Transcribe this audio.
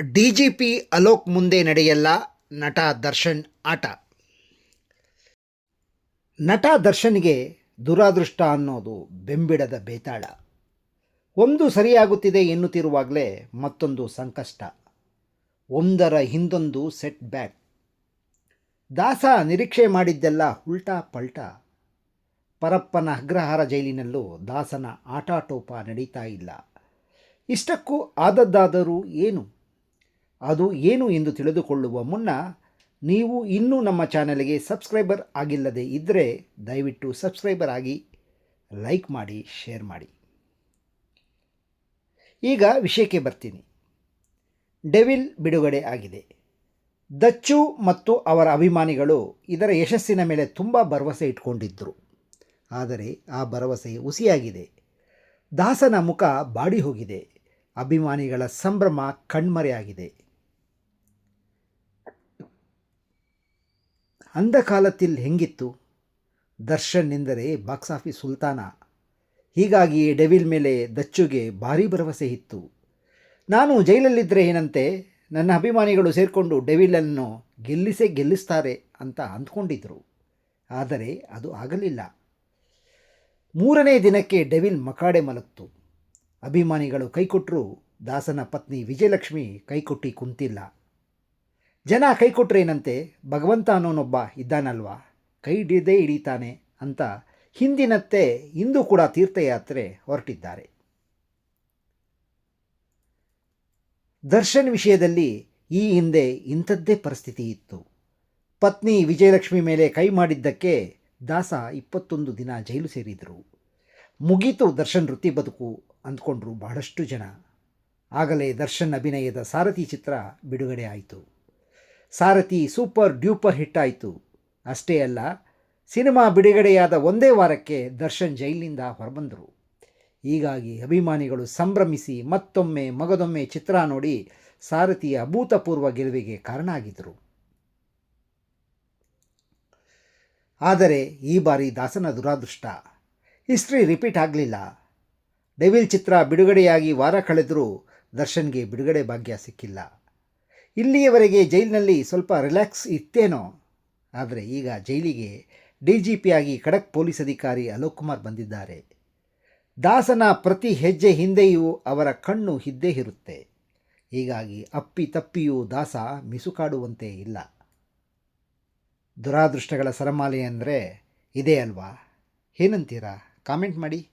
D G P Alok ಮುಂದೆ ನಡೆಯಲ್ಲ ನಟ ದರ್ಶನ್ ಆಟ. ನಟ ದರ್ಶನ್ಗೆ ದುರಾದೃಷ್ಟ ಅನ್ನೋದು ಬೆಂಬಿಡದ ಬೇತಾಳ. ಒಂದು ಸರಿಯಾಗುತ್ತಿದೆ ಎನ್ನುತ್ತಿರುವಾಗಲೇ ಮತ್ತೊಂದು ಸಂಕಷ್ಟ. ಒಂದರ ಹಿಂದೊಂದು ಸೆಟ್ ಬ್ಯಾಕ್. ದಾಸ ನಿರೀಕ್ಷೆ ಮಾಡಿದ್ದೆಲ್ಲ ಉಲ್ಟಾ ಪಲ್ಟಾ. ಪರಪ್ಪನ ಅಗ್ರಹಾರ ಜೈಲಿನಲ್ಲೂ ದಾಸನ ಆಟಾಟೋಪ ನಡೀತಾ ಇಲ್ಲ. ಇಷ್ಟಕ್ಕೂ ಆದದ್ದಾದರೂ ಏನು? ಅದು ಏನು ಎಂದು ತಿಳಿದುಕೊಳ್ಳುವ ಮುನ್ನ ನೀವು ಇನ್ನೂ ನಮ್ಮ ಚಾನಲ್ಗೆ ಸಬ್ಸ್ಕ್ರೈಬರ್ ಆಗಿಲ್ಲದೆ ಇದ್ದರೆ ದಯವಿಟ್ಟು ಸಬ್ಸ್ಕ್ರೈಬರ್ ಆಗಿ ಲೈಕ್ ಮಾಡಿ, ಶೇರ್ ಮಾಡಿ. ಈಗ ವಿಷಯಕ್ಕೆ ಬರ್ತೀನಿ. ಡೆವಿಲ್ ಬಿಡುಗಡೆ ಆಗಿದೆ. ದಚ್ಚು ಮತ್ತು ಅವರ ಅಭಿಮಾನಿಗಳು ಇದರ ಯಶಸ್ಸಿನ ಮೇಲೆ ತುಂಬ ಭರವಸೆ ಇಟ್ಕೊಂಡಿದ್ದರು ಆದರೆ ಆ ಭರವಸೆ ಹುಸಿಯಾಗಿದೆ. ದಾಸನ ಮುಖ ಬಾಡಿ ಹೋಗಿದೆ ಅಭಿಮಾನಿಗಳ ಸಂಭ್ರಮ ಕಣ್ಮರೆಯಾಗಿದೆ. ಅಂದ ಕಾಲத்தில் ಹೆಂಗಿತ್ತು? ದರ್ಶನ್ ಎಂದರೆ ಬಾಕ್ಸ್ ಆಫೀಸ್ ಸುಲ್ತಾನ. ಹೀಗಾಗಿ ಡೆವಿಲ್ ಮೇಲೆ ದಚ್ಚುಗೆ ಭಾರಿ ಭರವಸೆ ಇತ್ತು. ನಾನು ಜೈಲಲ್ಲಿದ್ದರೆ ಏನಂತೆ? ನನ್ನ ಅಭಿಮಾನಿಗಳು ಸೇರಿಕೊಂಡು ಡೆವಿಲನ್ನು ಗೆಲ್ಲಿಸೇ ಗೆಲ್ಲಿಸ್ತಾರೆ ಅಂತ ಅಂದ್ಕೊಂಡಿದ್ರು. ಆದರೆ ಅದು ಆಗಲಿಲ್ಲ. ಮೂರನೇ ದಿನಕ್ಕೆ ಡೆವಿಲ್ ಮಕಾಡೆ ಮಲಗ್ತು. ಅಭಿಮಾನಿಗಳು ಕೈಕೊಟ್ಟರು ದಾಸನ ಪತ್ನಿ ವಿಜಯಲಕ್ಷ್ಮಿ ಕೈಕೊಟ್ಟು ಕುಂತಿಲ್ಲ. ಜನ ಕೈಕೊಟ್ರೇನಂತೆ ಭಗವಂತ ಅನ್ನೋನೊಬ್ಬ ಇದ್ದಾನಲ್ವಾ? ಕೈ ಹಿಡಿದೇ ಹಿಡಿತಾನೆ ಅಂತ ಹಿಂದಿನತ್ತೆ ಇಂದು ಕೂಡ ತೀರ್ಥಯಾತ್ರೆ ಹೊರಟಿದ್ದಾರೆ. ದರ್ಶನ್ ವಿಷಯದಲ್ಲಿ ಈ ಹಿಂದೆ ಇಂಥದ್ದೇ ಪರಿಸ್ಥಿತಿ ಇತ್ತು. ಪತ್ನಿ ವಿಜಯಲಕ್ಷ್ಮಿ ಮೇಲೆ ಕೈ ಮಾಡಿದ್ದಕ್ಕೆ ದಾಸ ಇಪ್ಪತ್ತೊಂದು ದಿನ ಜೈಲು ಸೇರಿದರು. ಮುಗೀತು ದರ್ಶನ್ ವೃತ್ತಿ ಬದುಕು ಅಂದ್ಕೊಂಡ್ರು ಬಹಳಷ್ಟು ಜನ. ಆಗಲೇ ದರ್ಶನ್ ಅಭಿನಯದ ಸಾರಥಿ ಚಿತ್ರ ಬಿಡುಗಡೆ ಆಯಿತು. ಸಾರಥಿ ಸೂಪರ್ ಡ್ಯೂಪರ್ ಹಿಟ್ ಆಯಿತು. ಅಷ್ಟೇ ಅಲ್ಲ, ಸಿನಿಮಾ ಬಿಡುಗಡೆಯಾದ ಒಂದೇ ವಾರಕ್ಕೆ ದರ್ಶನ್ ಜೈಲಿನಿಂದ ಹೊರಬಂದರು. ಹೀಗಾಗಿ ಅಭಿಮಾನಿಗಳು ಸಂಭ್ರಮಿಸಿ ಮತ್ತೊಮ್ಮೆ ಮಗದೊಮ್ಮೆ ಚಿತ್ರ ನೋಡಿ ಸಾರಥಿಯ ಅಭೂತಪೂರ್ವ ಗೆಲುವಿಗೆ ಕಾರಣ ಆಗಿದ್ದರು ಆದರೆ ಈ ಬಾರಿ ದಾಸನ ದುರಾದೃಷ್ಟ. ಹಿಸ್ಟ್ರಿ ರಿಪೀಟ್ ಆಗಲಿಲ್ಲ. ಡೆವಿಲ್ ಚಿತ್ರ ಬಿಡುಗಡೆಯಾಗಿ ವಾರ ಕಳೆದರೂ ದರ್ಶನ್ಗೆ ಬಿಡುಗಡೆ ಭಾಗ್ಯ ಸಿಕ್ಕಿಲ್ಲ. ಇಲ್ಲಿಯವರೆಗೆ ಜೈಲಿನಲ್ಲಿ ಸ್ವಲ್ಪ ರಿಲ್ಯಾಕ್ಸ್ ಇತ್ತೇನೋ? ಆದರೆ ಈಗ ಜೈಲಿಗೆ ಡಿ ಜಿ ಪಿಯಾಗಿ ಖಡಕ್ ಪೊಲೀಸ್ ಅಧಿಕಾರಿ ಅಲೋಕ್ ಕುಮಾರ್ ಬಂದಿದ್ದಾರೆ. ದಾಸನ ಪ್ರತಿ ಹೆಜ್ಜೆ ಹಿಂದೆಯೂ ಅವರ ಕಣ್ಣು ಇದ್ದೇ ಇರುತ್ತೆ. ಹೀಗಾಗಿ ಅಪ್ಪಿ ತಪ್ಪಿಯೂ ದಾಸ ಮಿಸುಕಾಡುವಂತೆ ಇಲ್ಲ. ದುರಾದೃಷ್ಟಗಳ ಸರಮಾಲೆ ಅಂದರೆ ಇದೇ ಅಲ್ವಾ? ಏನಂತೀರಾ? ಕಾಮೆಂಟ್ ಮಾಡಿ.